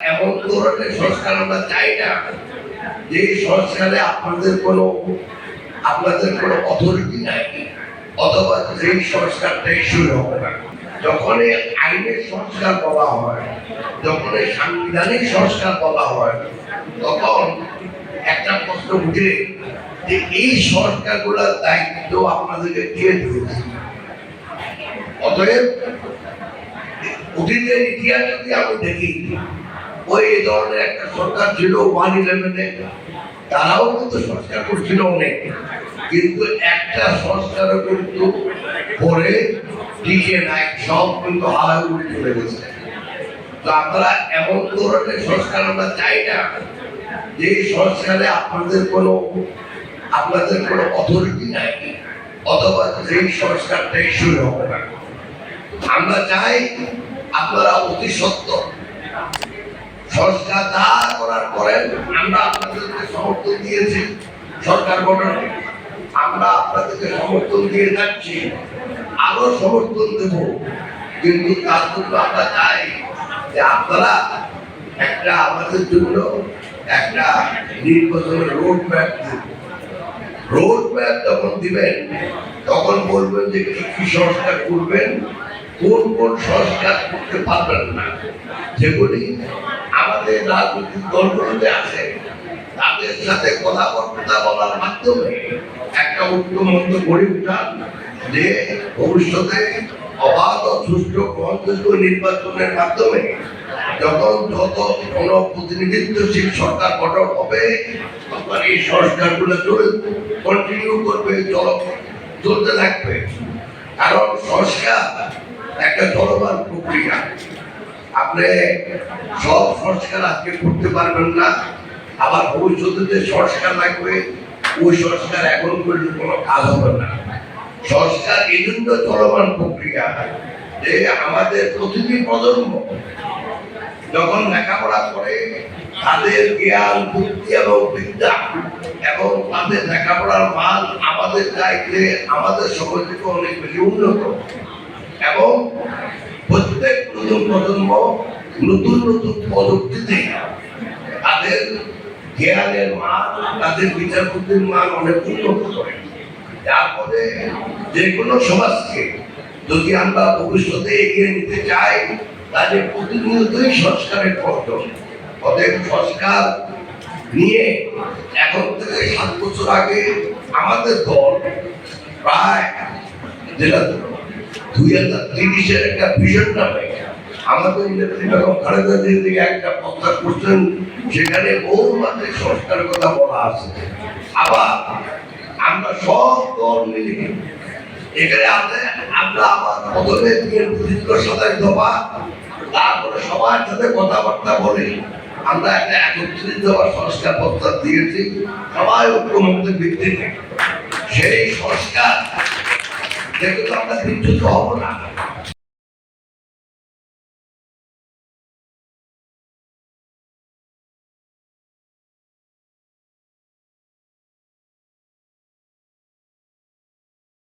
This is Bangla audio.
এমন ধরনের সংস্কার আমরা চাই না। যে সংস্কারে আপনাদের কোনো আপনাদের কোনো অথরিটি নাই, অথবা সেই সংস্কারটাই শুরু হবে না। যখনই আইনের সংস্কার বলা হয়, যখনই সাংবিধানিক সংস্কার বলা হয়, তখন একটা প্রশ্ন উঠে যে এই সংস্কারগুলোর দায়িত্ব আপনাদেরকে কে দিয়েছে? অতএব, অতীতের ইতিহাস যদি আমি দেখি ওই ধরনের একটা সরকার ছিল, ওয়ান ইলেভেনে। তারাও কিন্তু সংস্কার করছিল অনেক। কিন্তু একটা সংস্কারও কিন্তু পরে টিকে নাই সব কিন্তু হাওয়ায় উড়ে চলে গেছে। তো আপনারা এমন ধরনের সংস্কার আমরা চাই না যে সংস্কারে আপনাদের কোনো আপনাদের কোনো অথরিটি নাই, অথবা সেই সংস্কারটাই শুরু হবে না। আমরা চাই আপনারা অতি সত্য সংস্কার যা করার করেন আমরা আপনাদেরকে সমর্থন দিয়েছি। সরকার গঠনে। আমরা আপনাদেরকে সমর্থন দিয়ে যাচ্ছি। আরও সমর্থন দেব। কিন্তু তার জন্য আমরা চাই যে আপনারা একটা আমাদের জন্য একটা নির্বাচনের রোড ম্যাপ রোড ম্যাপ যখন দিবেন, তখন বলবেন যে কি সংস্কার করবেন কোন কোন সংস্কার করতে পারবেন না। যেগুলি আমাদের রাজনৈতিক দলগুলোতে আছে, তাদের সাথে কথাবার্তা বলার মাধ্যমে একটা ঐক্যমত্য গড়ে উঠান যে ভবিষ্যতে অবাধ ও সুষ্ঠু গ্রহণযোগ্য নির্বাচনের মাধ্যমে যখন যত কোন প্রতিনিধিত্বশীল সরকার গঠন হবে, তখন এই সংস্কারগুলো চলে কন্টিনিউ করবে চল চলতে থাকবে। কারণ সংস্কার একটা চলমান প্রক্রিয়া। আপনি সব সংস্কার আজকে করতে পারবেন না, আবার ভবিষ্যতে যে সংস্কার লাগবে, ওই সংস্কার এখন করলে কোনো কাজ হবে না। সংস্কার এই জন্য চলমান প্রক্রিয়া। যে আমাদের প্রতিটি প্রজন্ম যখন লেখাপড়া করে, তাদের জ্ঞান, বুদ্ধি এবং বিদ্যা এবং তাদের লেখাপড়ার মান আমাদের চাইতে আমাদের সমাজ থেকে অনেক বেশি উন্নত। এবং প্রত্যেক নতুন প্রজন্ম নতুন নতুন প্রযুক্তিতে তাদের জ্ঞানের মান, তাদের বিচার বুদ্ধির মান অনেক উন্নত করে। যার ফলে যে কোনো সমাজকে যদি আমরা ভবিষ্যতে এগিয়ে নিতে চাই, তাহলে প্রতিনিয়তই সংস্কারের প্রয়োজন অতএব সংস্কার নিয়ে এখন থেকে সাত বছর আগে আমাদের দল প্রায় যেটা দুই হাজার তিরিশের একটা আমাদের খালেদা একটা করছেন, সেখানে সংস্কারের কথা বলা আছে। আবার আমরা সব দল মিলে এখানে আছে, আমরা প্রথমে দফা, তারপরে সবার সাথে কথাবার্তা বলি আমরা একটা একত্রিত সংস্কার প্রস্তাব দিয়েছি। সবাই ঐক্যমন্ত্রের ভিত্তিতে সেই সংস্কার যেহেতু আমরা বিচ্যুত হব না